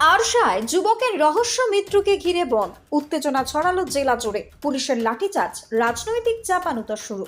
আরশায় যুবকের রহস্য মৃত্যুকে ঘিরে বন। উত্তেজনা ছড়ালো জেলা জুড়ে। পুলিশের লাঠিচার্জ, রাজনৈতিক চাপানুতা শুরু।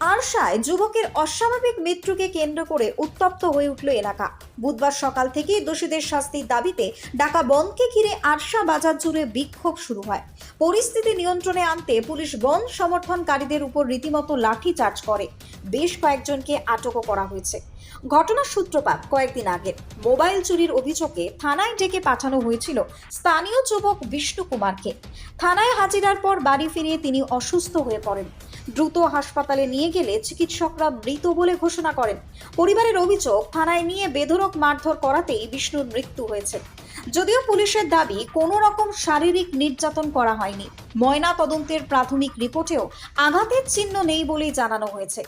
আরশায় যুবকের অস্বাভাবিক মৃত্যুকে কেন্দ্র করে উত্তপ্ত হয়ে উঠল এলাকা। বুধবার সকাল থেকেই দোষীদের শাস্তির দাবিতে ডাকা বনকে ঘিরে আরশা বাজার জুড়ে বিক্ষোভ শুরু হয়। পরিস্থিতি নিয়ন্ত্রণে আনতে পুলিশ বন সমর্থনকারীদের উপর রীতিমতো লাঠিচার্জ করে। বেশ কয়েকজনকে আটকও করা হয়েছে। ঘটনার সূত্রপাত কয়েকদিন আগে মোবাইল চুরির অভিযোগে থানায় ডেকে পাঠানো হয়েছিল স্থানীয় যুবক বিষ্ণু কুমারকে। থানায় হাজিরার পর বাড়ি ফিরিয়ে তিনি অসুস্থ হয়ে পড়েন। দ্রুত হাসপাতালে নিয়ে গেলে চিকিৎসকরা মৃত বলে ঘোষণা করেন। পরিবারের অভিযোগ, থানায় নিয়ে বেধরক মারধর করাতেই বিষ্ণুর মৃত্যু হয়েছে। যদিও পুলিশের দাবি, কোনো রকম শারীরিক নির্যাতন করা হয়নি। ময়না তদন্তের প্রাথমিক রিপোর্টেও আঘাতের চিহ্ন নেই বলেই জানানো হয়েছে।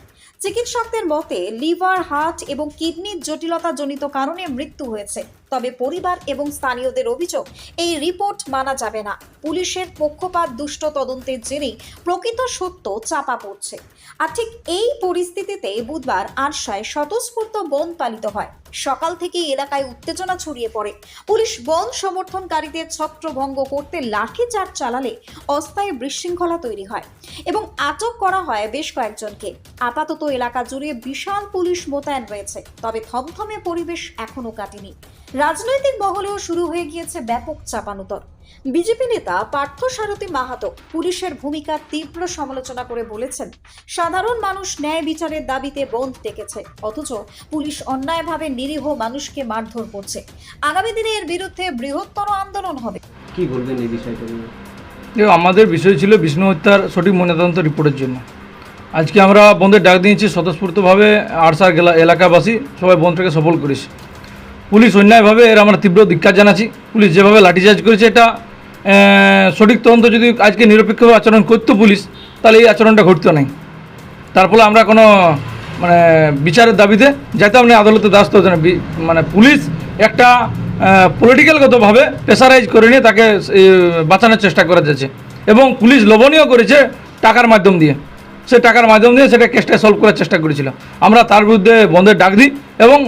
চিকিৎসকদের মতে, লিভার, হার্ট এবং কিডনির জটিলতা জনিত কারণে মৃত্যু হয়েছে। তবে পরিবার এবং স্থানীয়দের অভিযোগ, এই রিপোর্ট মানা যাবে না। পুলিশের পক্ষপাত দুষ্ট তদন্তের জেরেই প্রকৃত সত্য চাপা পড়ছে। আর ঠিক এই পরিস্থিতিতে বুধবার আরশায় স্বতঃস্ফূর্ত বন পালিত হয়। সকাল থেকেই এলাকায় উত্তেজনা ছড়িয়ে পড়ে। পুলিশ বন সমর্থনকারীদের ছত্রভঙ্গ করতে লাঠিচার্জ চালালে অস্থায়ী বিশৃঙ্খলা তৈরি হয় এবং আটক করা হয় বেশ কয়েকজনকে। আপাতত এলাকা জুড়ে বিশাল পুলিশ মোতায়েন রয়েছে, তবে থমথমে পরিবেশ এখনও কাটেনি। রাজনৈতিক মহলেও শুরু হয়ে গিয়েছে ব্যাপক চাপানুতর। বিজেপি নেতা পার্থ সারথী মাহাতো পুলিশের ভূমিকার তীব্র সমালোচনা করে বলেছেন সাধারণ মানুষ ন্যায় বিচারের দাবিতে বন্ধ ডেকেছে অথচ পুলিশ অন্যায়ভাবে নিরীহ মানুষকে মারধর করছে। আগামী দিনে এর বিরুদ্ধে বৃহত্তর আন্দোলন হবে। কি বলবেন এই বিষয়টা নিয়ে? আমাদের বিষয় ছিল বিষ্ণু হত্যার সঠিক ময়নাতদন্ত রিপোর্টের জন্য। আজকে আমরা বন্ধের ডাক দিয়েছি স্বতঃস্ফূর্তভাবে আরসার এলাকাবাসী সবাই বন্ধটাকে সফল করেছে। পুলিশ অন্যায়ভাবে এর আমরা তীব্র ধিক্কার জানাচ্ছি। পুলিশ যেভাবে লাঠিচার্জ করেছে, এটা সঠিক তদন্ত যদি আজকে নিরপেক্ষভাবে আচরণ করতো পুলিশ, তাহলে এই আচরণটা ঘটতো নাই। তার ফলে আমরা কোনো মানে বিচারের দাবিতে যাতে আপনি আদালতে দাস্ত হতে না মানে পুলিশ একটা পলিটিক্যালগতভাবে প্রেসারাইজ করে নিয়ে তাকে বাঁচানোর চেষ্টা করা যাচ্ছে। এবং পুলিশ লোভনীয় করেছে টাকার মাধ্যম দিয়ে। সে টাকার মাধ্যম দিয়ে সেটা কেসটা সলভ করার চেষ্টা করেছিল আমরা তার বিরুদ্ধে বন্ধের ডাক দিই এবং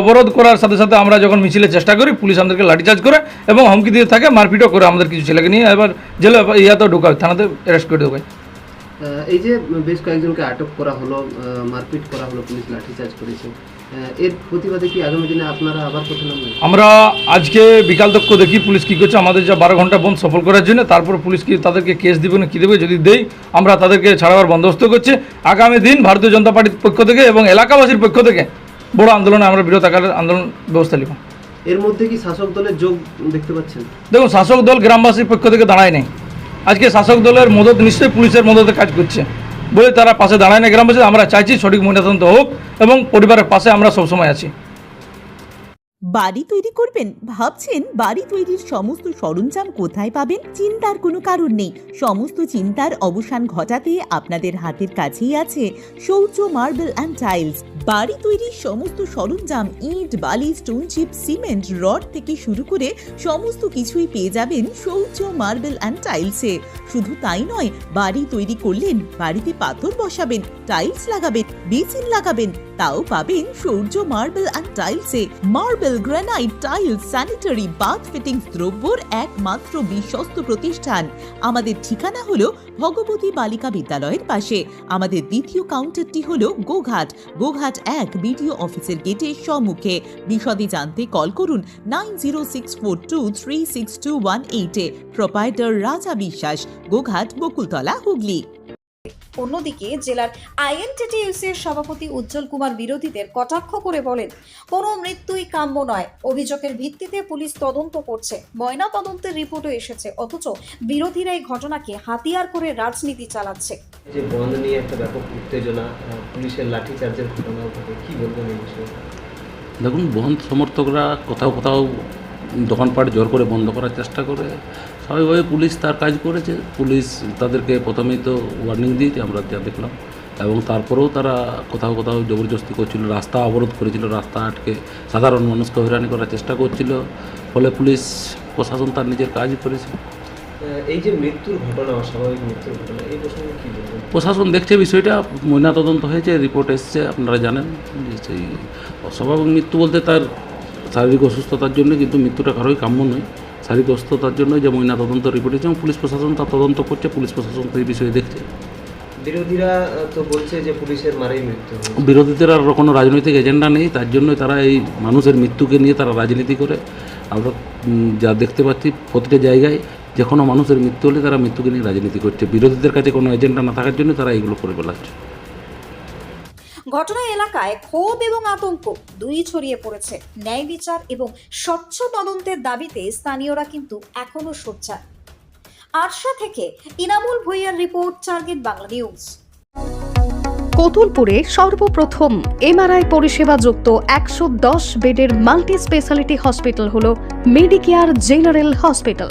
অবরোধ করার সাথে সাথে আমরা যখন মিছিলের চেষ্টা করি, পুলিশ আমাদেরকে লাঠিচার্জ করে এবং হুমকি দিয়ে থাকে, মারপিটও করে আমাদের কিছু ছেলেকে নিয়ে এবার জেলে, ইয়াতেও ঢোকায় থানাতে অ্যারেস্ট করে ঢোকায় এই যে বেশ কয়েকজনকে আটক করা হলো মারপিট করা হলো, পুলিশ লাঠিচার্জ করেছে এর প্রতিবাদে কি আগামী দিনে আপনারা আবার পথে আমরা আজকে বিকাল তক্ষ দেখি পুলিশ কী করছে আমাদের যা বারো ঘণ্টা বন্ধ সফল করার জন্য তারপর পুলিশ কি তাদেরকে কেস দিবে না কী দেবে যদি দেই আমরা তাদেরকে ছাড়াবার বন্দোবস্ত করছি। আগামী দিন ভারতীয় জনতা পার্টির পক্ষ থেকে এবং এলাকাবাসীর পক্ষ থেকে বড় আন্দোলনে আমরা বিরোধ আকারের আন্দোলন ব্যবস্থা নিব। এর মধ্যে কি শাসক দলের যোগ দেখতে পাচ্ছেন? দেখুন শাসক দল গ্রামবাসীর পক্ষ থেকে দাঁড়ায় নেই। আজকে শাসক দলের মদত নিশ্চয়ই পুলিশের মদতে কাজ করছে। বলে তারা পাশে দাঁড়ায় না, গ্রামবাসী। আমরা চাইছি সঠিক ময়নাতদন্ত হোক এবং পরিবারের পাশে আমরা সবসময় আছি। বাড়ি তৈরি করবেন? ভাবছেন বাড়ি তৈরির সমস্ত সরঞ্জাম কোথায় পাবেন? চিন্তার কোনো কারণ নেই। সমস্ত চিন্তার অবসান ঘটাতে আপনাদের হাতের কাছেই আছে শৌচ, মার্বেল অ্যান্ড টাইলস বাড়ি তৈরির সমস্ত সরঞ্জাম, ইট, বালি স্টোন চিপ সিমেন্ট রড থেকে শুরু করে সমস্ত কিছুই পেয়ে যাবেন শৌচ, মার্বেল অ্যান্ড টাইলসে শুধু তাই নয়, বাড়ি তৈরি করলেন, বাড়িতে পাথর বসাবেন টাইলস লাগাবেন, বেসিন লাগাবেন, তাও পাবেন Sourya marble and টাইলসে marble granite tiles sanitary bath fittings দ্রব্যর একমাত্র বিশ্বস্ত প্রতিষ্ঠান। আমাদের ঠিকানা হলো ভগবতী বালিকা বিদ্যালয়ের পাশে। আমাদের দ্বিতীয় কাউন্টারটি হলো গোঘাট। গোঘাট এক বিডিও অফিসের গেটের সম্মুখে। বিশদে জানতে কল করুন nine zero six four two three six two one এইটে প্রোপাইটার রাজা বিশ্বাস গোঘাট বকুলতলা হুগলি। অন্যদিকে জেলার আইএনটিটিউসি এর সভাপতি উজ্জ্বল কুমার বিরোধীদের কটাক্ষ করে বলেন কোনো মৃত্যুই কাম্য নয়। অভিযোগের ভিত্তিতে পুলিশ তদন্ত করছে। ময়না তদন্তের রিপোর্টও এসেছে। অথচ বিরোধীরা এই ঘটনাকে হাতিয়ার করে রাজনীতি চালাচ্ছে। যে বন্ধ নিয়ে একটা ব্যাপক উত্তেজনা পুলিশের লাঠিচার্জের ঘটনা ঘটে। কি বলবেন এই বিষয়ে? দেখুন বন্ধ সমর্থকরা কোথাও কোথাও দোকানপাট জোর করে বন্ধ করার চেষ্টা করে। স্বাভাবিকভাবে পুলিশ তার কাজ করেছে। পুলিশ তাদেরকে প্রথমেই তো ওয়ার্নিং দিয়েছে আমরা যা দেখলাম। এবং তারপরেও তারা কোথাও কোথাও জবরদস্তি করছিল রাস্তা অবরোধ করেছিল রাস্তা আটকে সাধারণ মানুষকে হয়রানি করার চেষ্টা করছিল। ফলে পুলিশ প্রশাসন তার নিজের কাজ করেছে। এই যে মৃত্যুর ঘটনা অস্বাভাবিক মৃত্যুর ঘটনা এই প্রসঙ্গে কি প্রশাসন দেখছে বিষয়টা ময়নাতদন্ত হয়েছে রিপোর্ট এসছে আপনারা জানেন। যে সেই অস্বাভাবিক মৃত্যু বলতে তার শারীরিক অসুস্থতার জন্য কিন্তু মৃত্যুটা কারোই কাম্য নয়। শারীরিক অসুস্থতার জন্য যে ময়না তদন্ত রিপোর্ট এবং পুলিশ প্রশাসন তার তদন্ত করছে পুলিশ প্রশাসন এই বিষয়ে দেখছে। বিরোধীরা তো বলছে যে পুলিশের মারেই মৃত্যু বিরোধীদের আর কোনো রাজনৈতিক এজেন্ডা নেই তার জন্যই তারা এই মানুষের মৃত্যুকে নিয়ে তারা রাজনীতি করে। আমরা যা দেখতে পাচ্ছি প্রতিটা জায়গায় যে কোনো মানুষের মৃত্যু হলে তারা মৃত্যুকে নিয়ে রাজনীতি করছে। বিরোধীদের কাছে কোনো এজেন্ডা না থাকার জন্য তারা এইগুলো করে বেড়াচ্ছে। ঘটনা এলাকায় ক্ষোভ এবং আতঙ্ক, দুই ছড়িয়ে পড়েছে। ন্যায় বিচার এবং স্বচ্ছ তদন্তের দাবিতে স্থানীয়রা কিন্তু এখনও সোচ্চার। আরশা থেকে ইনামুল ভুইয়ার রিপোর্ট, টার্গেট বাংলা নিউজ। কতুলপুরে সর্বপ্রথম এমআরআই পরিষেবা যুক্ত একশো দশ বেডের মাল্টি স্পেশালিটি হসপিটাল হল মেডিকেয়ার জেনারেল হসপিটাল।